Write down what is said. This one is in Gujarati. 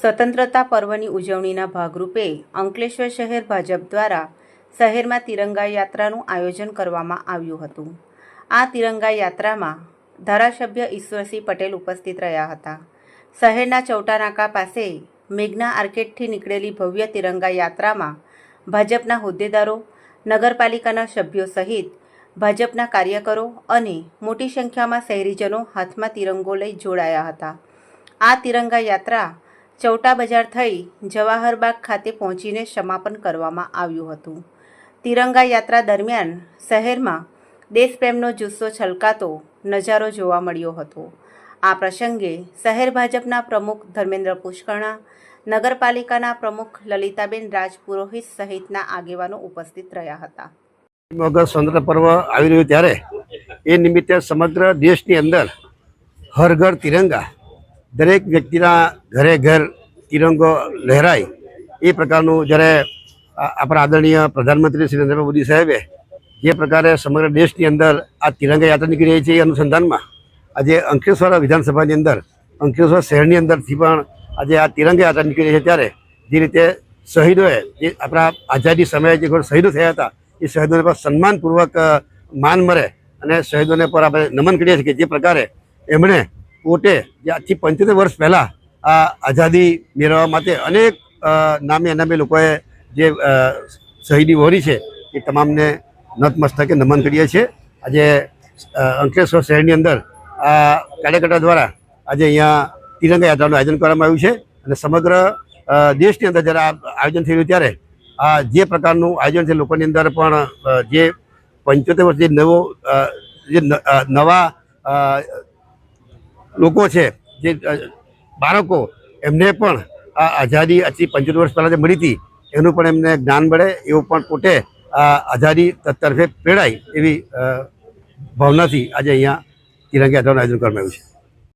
સ્વતંત્રતા પર્વની ઉજવણીના ભાગરૂપે અંકલેશ્વર શહેર ભાજપ દ્વારા શહેરમાં તિરંગા યાત્રાનું આયોજન કરવામાં આવ્યું હતું. આ તિરંગા યાત્રામાં ધારાસભ્ય ઈશ્વરસિંહ પટેલ ઉપસ્થિત રહ્યા હતા. શહેરના ચૌટા નાકા પાસે મેઘના આર્કેટથી નીકળેલી ભવ્ય તિરંગા યાત્રામાં ભાજપના હોદ્દેદારો, નગરપાલિકાના સભ્યો સહિત ભાજપના કાર્યકરો અને મોટી સંખ્યામાં શહેરીજનો હાથમાં તિરંગો લઈ જોડાયા હતા. આ તિરંગા યાત્રા ચૌટા બજાર થઈ જવાહરબાગ ખાતે પહોંચીને સમાપન કરવામાં આવ્યું હતું. તિરંગા યાત્રા દરમિયાન શહેરમાં દેશપ્રેમનો જુસ્સો છલકાતો નજારો જોવા મળ્યો હતો. આ પ્રસંગે શહેર ભાજપના પ્રમુખ ધર્મેન્દ્ર પુષ્કણા નગરપાલિકાના પ્રમુખ લલિતાબેન રાજપુરોહિત સહિતના આગેવાનો ઉપસ્થિત રહ્યા હતા. ઓગસ્ટ સ્વતંત્ર પર્વ આવી રહ્યું ત્યારે એ નિમિત્તે સમગ્ર દેશની અંદર હર ઘર તિરંગા દરેક વ્યક્તિના ઘરે ઘર તિરંગો લહેરાય, એ પ્રકારનું જ્યારે આપણા આદરણીય પ્રધાનમંત્રી શ્રી નરેન્દ્ર મોદી સાહેબે જે પ્રકારે સમગ્ર દેશની અંદર આ તિરંગા યાત્રા નીકળી રહી છે એ અનુસંધાનમાં આજે અંકલેશ્વર વિધાનસભાની અંદર, અંકલેશ્વર શહેરની અંદરથી પણ આજે આ તિરંગા યાત્રા નીકળી રહી છે ત્યારે જે રીતે શહીદોએ જે આપણા આઝાદી સમયે જે શહીદો થયા હતા, એ શહીદોને પર સન્માનપૂર્વક માન મળે અને શહીદોને પર આપણે નમન કરીએ છીએ કે જે પ્રકારે એમણે પોતે આજથી પંચોતેર વર્ષ પહેલાં આ આઝાદી મેળવવા માટે અનેક નામે અનામે લોકોએ જે શહીદી વહોરી છે એ તમામને નતમસ્તકે નમન કરીએ છીએ. આજે અંકલેશ્વર શહેરની અંદર આ કાર્યકર્તા દ્વારા આજે અહીંયા તિરંગા યાત્રાનું આયોજન કરવામાં આવ્યું છે અને સમગ્ર દેશની અંદર જ્યારે આ આયોજન થઈ રહ્યું ત્યારે આ જે પ્રકારનું આયોજન છે લોકોની અંદર પણ જે પંચોતેર વર્ષ જે નવો જે નવા લોકો છે, જે બાળકો, એમને પણ આ આઝાદી આજથી પંચોતેર વર્ષ પહેલાં જે મળી હતી, એનું પણ એમને જ્ઞાન મળે, એવું પણ પોતે આ આઝાદી તરફે પ્રેરાય એવી ભાવનાથી આજે અહીંયા તિરંગા યાત્રાનું આયોજન કરવામાં આવ્યું છે.